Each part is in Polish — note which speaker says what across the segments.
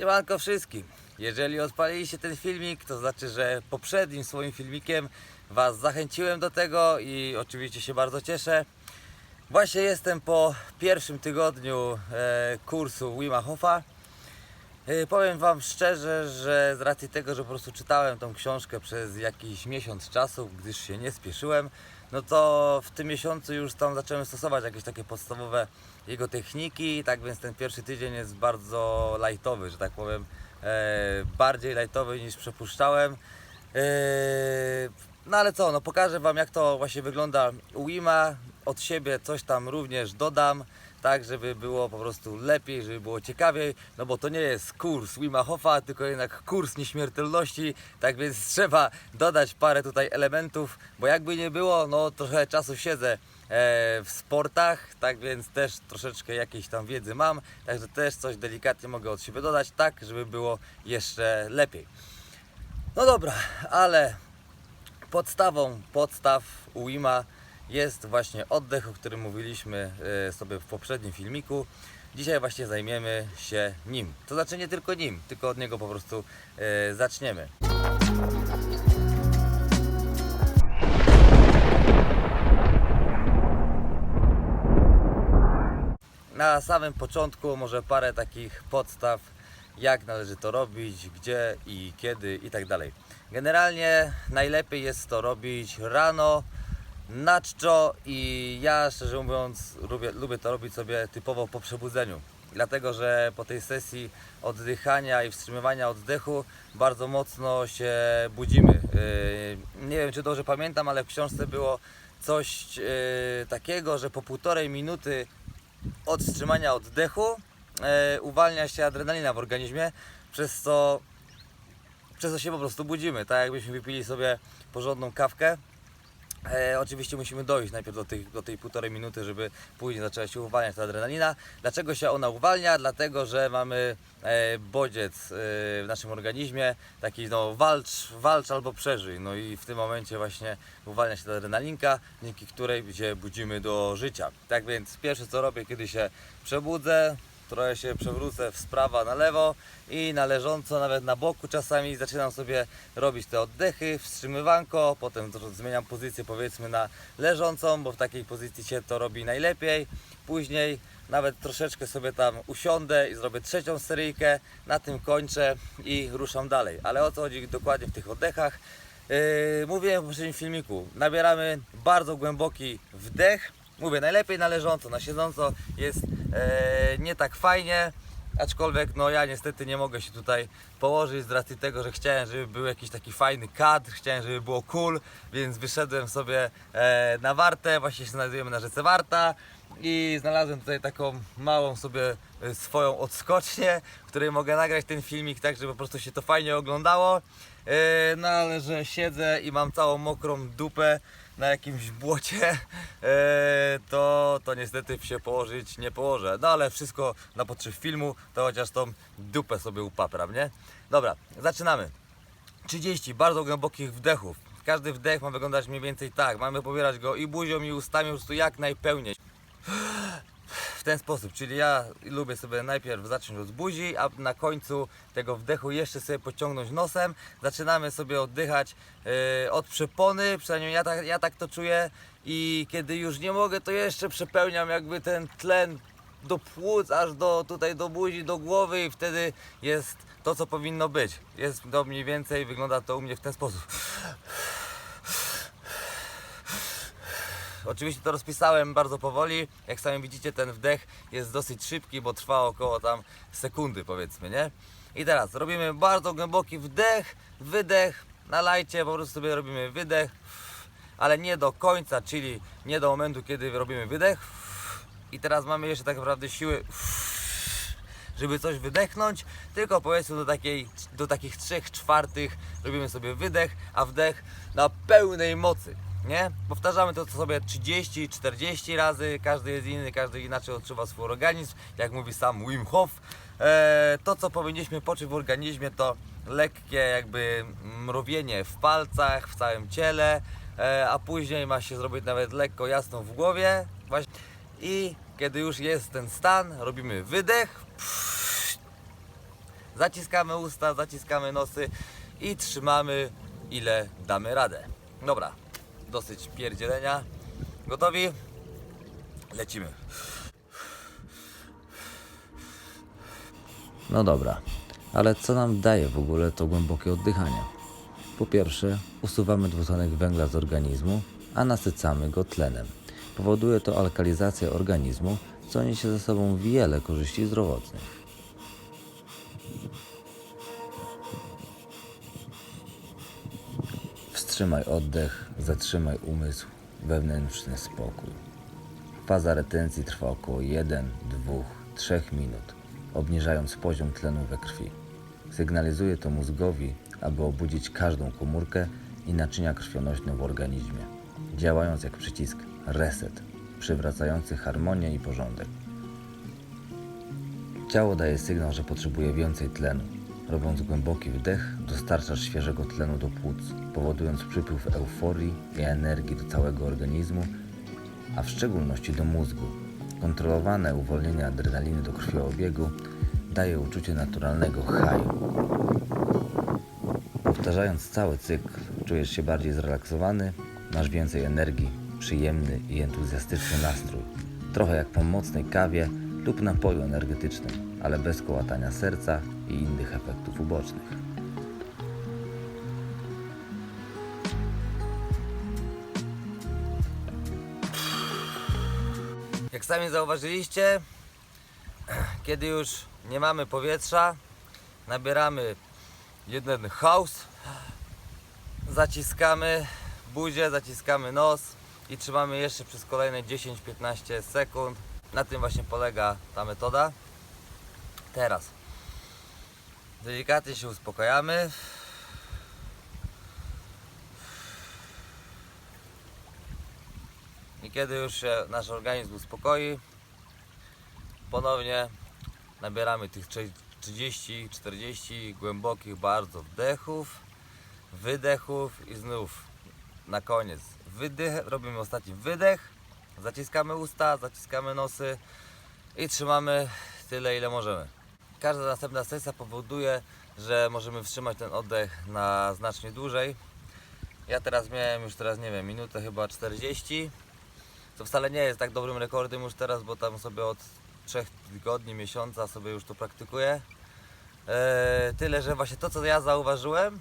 Speaker 1: Siemanko wszystkim. Jeżeli odpaliliście ten filmik, to znaczy, że poprzednim swoim filmikiem Was zachęciłem do tego i oczywiście się bardzo cieszę. Właśnie jestem po pierwszym tygodniu e, kursu Wima Hofa. E, powiem Wam szczerze, że z racji tego, że po prostu czytałem tą książkę przez jakiś miesiąc czasu, gdyż się nie spieszyłem, no to w tym miesiącu już tam zacząłem stosować jakieś takie podstawowe jego techniki, tak więc ten pierwszy tydzień jest bardzo lightowy, że tak powiem, e, bardziej lightowy niż przepuszczałem. E, no ale co, no pokażę Wam jak to właśnie wygląda u Wima, od siebie coś tam również dodam, tak żeby było po prostu lepiej, żeby było ciekawiej, no bo to nie jest kurs Wima Hofa, tylko jednak kurs nieśmiertelności, tak więc trzeba dodać parę tutaj elementów, bo jakby nie było, no trochę czasu siedzę e, w sportach, tak więc też troszeczkę jakiejś tam wiedzy mam, także też coś delikatnie mogę od siebie dodać, tak żeby było jeszcze lepiej. No dobra, ale podstawą podstaw UIMA jest właśnie oddech, o którym mówiliśmy e, sobie w poprzednim filmiku. Dzisiaj właśnie zajmiemy się nim. To znaczy nie tylko nim, tylko od niego po prostu e, zaczniemy. Na samym początku może parę takich podstaw, jak należy to robić, gdzie i kiedy i tak dalej. Generalnie najlepiej jest to robić rano, na czczo i ja szczerze mówiąc lubię, lubię to robić sobie typowo po przebudzeniu. Dlatego, że po tej sesji oddychania i wstrzymywania oddechu bardzo mocno się budzimy. Yy, Nie wiem, czy dobrze pamiętam, ale w książce było coś yy, takiego, że po półtorej minuty od wstrzymania oddechu e, uwalnia się adrenalina w organizmie, przez co, przez co się po prostu budzimy. Tak jakbyśmy wypili sobie porządną kawkę. E, oczywiście musimy dojść najpierw do, tych, do tej półtorej minuty, żeby później zaczęła się uwalniać ta adrenalina. Dlaczego się ona uwalnia? Dlatego, że mamy e, bodziec e, w naszym organizmie, taki no walcz, walcz albo przeżyj. No i w tym momencie właśnie uwalnia się ta adrenalinka, dzięki której się budzimy do życia. Tak więc pierwsze co robię, kiedy się przebudzę, trochę się przewrócę w prawa na lewo i na leżąco, nawet na boku czasami zaczynam sobie robić te oddechy, wstrzymywanko, potem zmieniam pozycję powiedzmy na leżącą, bo w takiej pozycji się to robi najlepiej. Później nawet troszeczkę sobie tam usiądę i zrobię trzecią seryjkę, na tym kończę i ruszam dalej. Ale o co chodzi dokładnie w tych oddechach? Yy, mówiłem w poprzednim filmiku, nabieramy bardzo głęboki wdech, mówię najlepiej na leżąco, na siedząco jest e, nie tak fajnie, aczkolwiek no ja niestety nie mogę się tutaj położyć z racji tego, że chciałem, żeby był jakiś taki fajny kadr, chciałem, żeby było cool, więc wyszedłem sobie e, na Wartę, właśnie się znajdujemy na rzece Warta i znalazłem tutaj taką małą sobie e, swoją odskocznię, w której mogę nagrać ten filmik tak, żeby po prostu się to fajnie oglądało. E, No ale że siedzę i mam całą mokrą dupę na jakimś błocie, e, to, to niestety się położyć nie położę. No ale wszystko na potrzeb filmu, to chociaż tą dupę sobie upapram, nie? Dobra, zaczynamy. 30 bardzo głębokich wdechów. Każdy wdech ma wyglądać mniej więcej tak. Mamy pobierać go i buzią, i ustami, po prostu jak najpełniej. W ten sposób, czyli ja lubię sobie najpierw zacząć od buzi, a na końcu tego wdechu jeszcze sobie pociągnąć nosem. Zaczynamy sobie oddychać e, od przepony, przynajmniej ja tak, ja tak to czuję i kiedy już nie mogę, to jeszcze przepełniam jakby ten tlen do płuc, aż do tutaj do buzi, do głowy i wtedy jest to, co powinno być. Jest to mniej więcej, wygląda to u mnie w ten sposób. Oczywiście to rozpisałem bardzo powoli. Jak sami widzicie, ten wdech jest dosyć szybki, bo trwa około tam sekundy, powiedzmy, nie? I teraz robimy bardzo głęboki wdech, wydech. Na lajcie po prostu sobie robimy wydech, ale nie do końca, czyli nie do momentu, kiedy robimy wydech. I teraz mamy jeszcze tak naprawdę siły, żeby coś wydechnąć, tylko powiedzmy do, takiej, do takich 3 czwartych robimy sobie wydech, a wdech na pełnej mocy. Nie? Powtarzamy to sobie 30, 40 razy, każdy jest inny, każdy inaczej odczuwa swój organizm, jak mówi sam Wim Hof. E, to co powinniśmy poczuć w organizmie to lekkie jakby mrowienie w palcach, w całym ciele, e, a później ma się zrobić nawet lekko jasno w głowie. I kiedy już jest ten stan, robimy wydech, Zaciskamy usta, zaciskamy nosy i trzymamy ile damy radę. Dobra, dosyć pierdzielenia. Gotowi? Lecimy.
Speaker 2: No dobra, ale co nam daje w ogóle to głębokie oddychanie? Po pierwsze, usuwamy dwutlenek węgla z organizmu, a nasycamy go tlenem. Powoduje to alkalizację organizmu, co niesie ze sobą wiele korzyści zdrowotnych. Wstrzymaj oddech, zatrzymaj umysł, wewnętrzny spokój. Faza retencji trwa około 1, 2, 3 minut, obniżając poziom tlenu we krwi. Sygnalizuje to mózgowi, aby obudzić każdą komórkę i naczynia krwionośne w organizmie, działając jak przycisk reset, przywracający harmonię i porządek. Ciało daje sygnał, że potrzebuje więcej tlenu. Robiąc głęboki wdech, dostarczasz świeżego tlenu do płuc, powodując przypływ euforii i energii do całego organizmu, a w szczególności do mózgu. Kontrolowane uwolnienie adrenaliny do krwiobiegu daje uczucie naturalnego haju. Powtarzając cały cykl, czujesz się bardziej zrelaksowany, masz więcej energii, przyjemny i entuzjastyczny nastrój. Trochę jak po mocnej kawie lub napoju energetycznym, ale bez kołatania serca i innych efektów ubocznych.
Speaker 1: Jak sami zauważyliście, kiedy już nie mamy powietrza, nabieramy jeden haus, zaciskamy buzię, zaciskamy nos i trzymamy jeszcze przez kolejne 10-15 sekund. Na tym właśnie polega ta metoda. Teraz delikatnie się uspokajamy. I kiedy już się nasz organizm uspokoi, ponownie nabieramy tych 30-40 głębokich bardzo wdechów, wydechów i znów na koniec wydech, robimy ostatni wydech, zaciskamy usta, zaciskamy nosy i trzymamy tyle ile możemy. Każda następna sesja powoduje, że możemy wstrzymać ten oddech na znacznie dłużej. Ja teraz miałem już teraz nie wiem, minutę chyba 40 to wcale nie jest tak dobrym rekordem już teraz, bo tam sobie od 3 tygodni, miesiąca sobie już to praktykuję. Eee, tyle, że właśnie to co ja zauważyłem,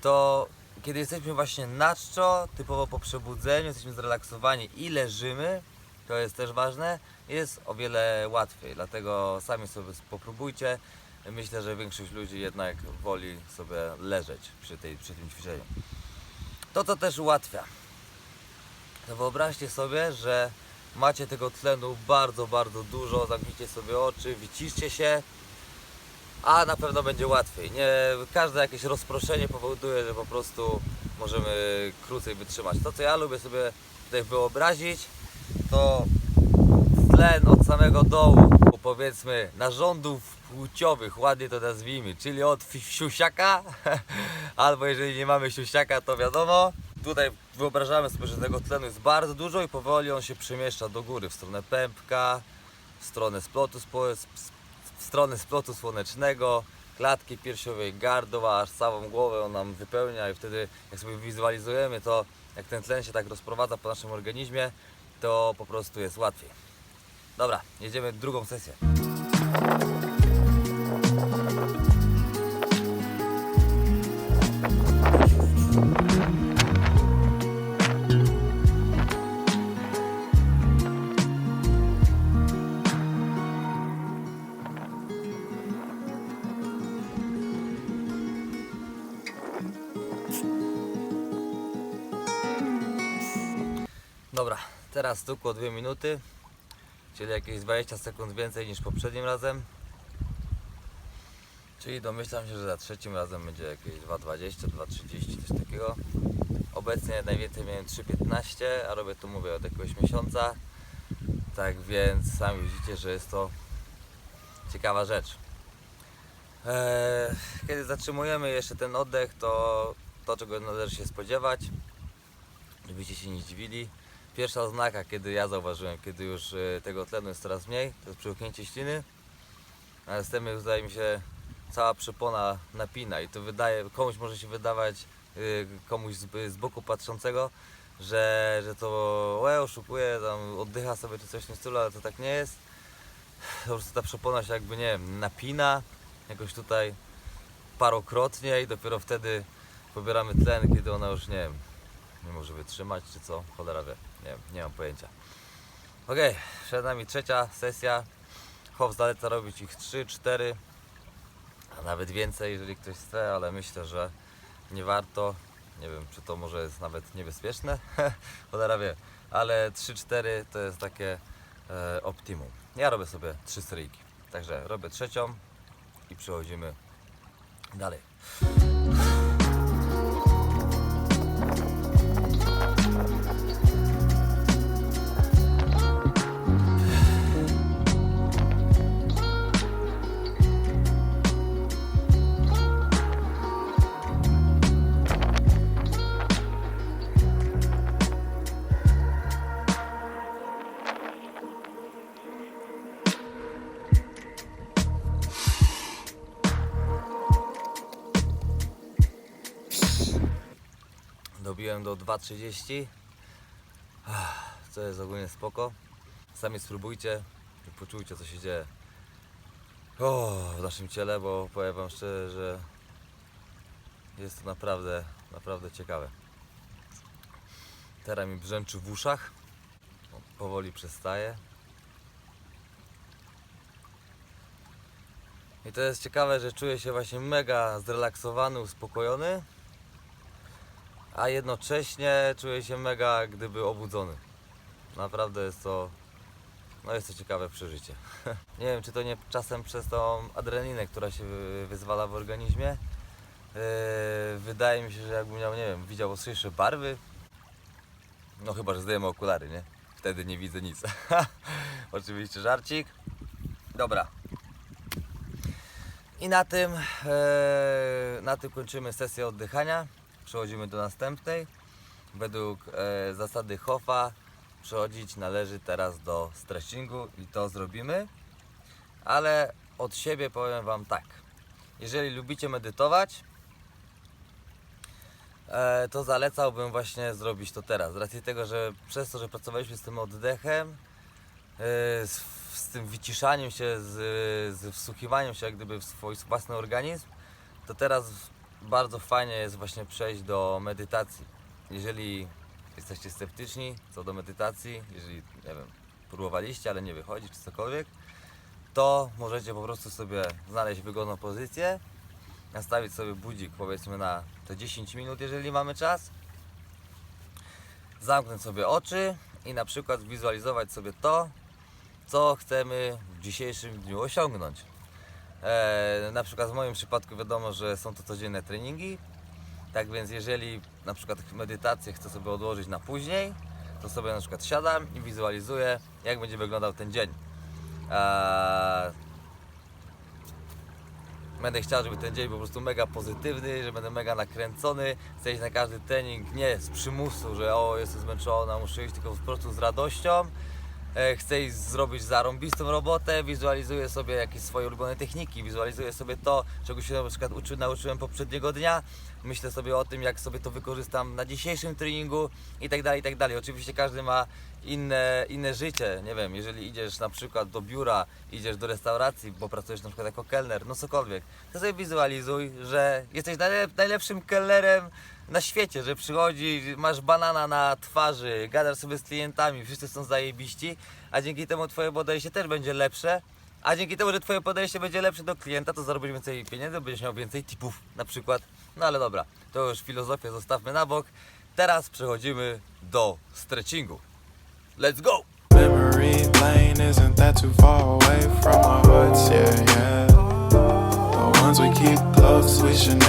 Speaker 1: to kiedy jesteśmy właśnie na czczo, typowo po przebudzeniu, jesteśmy zrelaksowani i leżymy, to jest też ważne, jest o wiele łatwiej, dlatego sami sobie popróbujcie. Myślę, że większość ludzi jednak woli sobie leżeć przy, tej, przy tym ćwiczeniu. To, co też ułatwia, to wyobraźcie sobie, że macie tego tlenu bardzo, bardzo dużo, zamknijcie sobie oczy, wyciszcie się, a na pewno będzie łatwiej. Nie, każde jakieś rozproszenie powoduje, że po prostu możemy krócej wytrzymać. To, co ja lubię sobie tutaj wyobrazić, to tlen od samego dołu, powiedzmy, narządów płciowych, ładnie to nazwijmy, czyli od siusiaka, albo jeżeli nie mamy siusiaka, to wiadomo. Tutaj wyobrażamy sobie, że tego tlenu jest bardzo dużo i powoli on się przemieszcza do góry, w stronę pępka, w stronę splotu, w stronę splotu słonecznego, klatki piersiowej, gardła, aż całą głowę on nam wypełnia i wtedy jak sobie wizualizujemy to, jak ten tlen się tak rozprowadza po naszym organizmie, to po prostu jest łatwiej. Dobra, jedziemy drugą sesję. Teraz stukło 2 minuty, czyli jakieś 20 sekund więcej niż poprzednim razem. Czyli domyślam się, że za trzecim razem będzie jakieś 2,20, 2,30, coś takiego. Obecnie najwięcej miałem 3,15, a robię to mówię od jakiegoś miesiąca. Tak więc sami widzicie, że jest to ciekawa rzecz. Eee, kiedy zatrzymujemy jeszcze ten oddech, to to czego należy się spodziewać, żebyście się nie zdziwili. Pierwsza oznaka, kiedy ja zauważyłem, kiedy już e, tego tlenu jest coraz mniej, to jest przełknięcie śliny. A następnie zdaje mi się cała przepona napina i to wydaje, komuś może się wydawać, y, komuś z, boku patrzącego, że, że to łe, oszukuje, tam oddycha sobie czy coś w tym stylu, ale to tak nie jest. Po prostu ta przepona się jakby, nie wiem, napina jakoś tutaj parokrotnie i dopiero wtedy pobieramy tlen, kiedy ona już, nie wiem, nie może wytrzymać czy co, cholera wie, nie nie mam pojęcia. Okej, przed nami trzecia sesja. Chow zaleca robić ich 3, 4, a nawet więcej, jeżeli ktoś chce, ale myślę, że nie warto. Nie wiem, czy to może jest nawet niebezpieczne, cholera ale 3-4 to jest takie e, optimum. Ja robię sobie 3 seryjki, także robię trzecią i przechodzimy dalej. Do 2.30 Ach, Co jest ogólnie spoko Sami spróbujcie i poczujcie co się dzieje o, w naszym ciele, bo powiem wam szczerze, że jest to naprawdę, naprawdę ciekawe. Teraz mi brzęczy w uszach. Powoli przestaje. I to jest ciekawe, że czuję się właśnie mega zrelaksowany, uspokojony a jednocześnie czuję się mega gdyby obudzony. Naprawdę jest to, no jest to ciekawe przeżycie. nie wiem, czy to nie czasem przez tą adrenalinę, która się wy- wyzwala w organizmie. Yy, wydaje mi się, że jakbym miał, nie wiem, widział ostrzejsze barwy. No chyba, że zdejmę okulary, nie? Wtedy nie widzę nic. Oczywiście żarcik. Dobra. I na tym, e, na tym kończymy sesję oddychania. Przechodzimy do następnej. Według e, zasady Hoffa przechodzić należy teraz do stretchingu i to zrobimy. Ale od siebie powiem Wam tak. Jeżeli lubicie medytować, e, to zalecałbym właśnie zrobić to teraz. Z racji tego, że przez to, że pracowaliśmy z tym oddechem, e, z, z tym wyciszaniem się, z, z wsłuchiwaniem się jak gdyby w swój własny organizm, to teraz bardzo fajnie jest właśnie przejść do medytacji. Jeżeli jesteście sceptyczni co do medytacji, jeżeli, nie wiem, próbowaliście, ale nie wychodzi, czy cokolwiek, to możecie po prostu sobie znaleźć wygodną pozycję, nastawić sobie budzik powiedzmy na te 10 minut, jeżeli mamy czas, zamknąć sobie oczy i na przykład wizualizować sobie to, co chcemy w dzisiejszym dniu osiągnąć. E, na przykład w moim przypadku wiadomo, że są to codzienne treningi. Tak więc jeżeli na przykład medytację chcę sobie odłożyć na później, to sobie na przykład siadam i wizualizuję, jak będzie wyglądał ten dzień. E, będę chciał, żeby ten dzień był po prostu mega pozytywny, że będę mega nakręcony, chcę iść na każdy trening nie z przymusu, że o jestem zmęczona, muszę iść, tylko po prostu z radością. E, chcę iść zrobić zarąbistą robotę, wizualizuję sobie jakieś swoje ulubione techniki, wizualizuję sobie to, czego się na przykład uczy, nauczyłem poprzedniego dnia, myślę sobie o tym, jak sobie to wykorzystam na dzisiejszym treningu i tak dalej, i tak dalej. Oczywiście każdy ma inne, inne życie, nie wiem, jeżeli idziesz na przykład do biura, idziesz do restauracji, bo pracujesz na przykład jako kelner, no cokolwiek, to sobie wizualizuj, że jesteś najlep- najlepszym kelnerem na świecie, że przychodzi, masz banana na twarzy, gadasz sobie z klientami, wszyscy są zajebiści, a dzięki temu twoje podejście też będzie lepsze, a dzięki temu, że twoje podejście będzie lepsze do klienta, to zarobisz więcej pieniędzy, będziesz miał więcej tipów na przykład. No ale dobra, to już filozofię zostawmy na bok. Teraz przechodzimy do stretchingu. Let's go!
Speaker 3: Memory lane isn't that too far away from our hearts, yeah, yeah. The ones we keep close, we should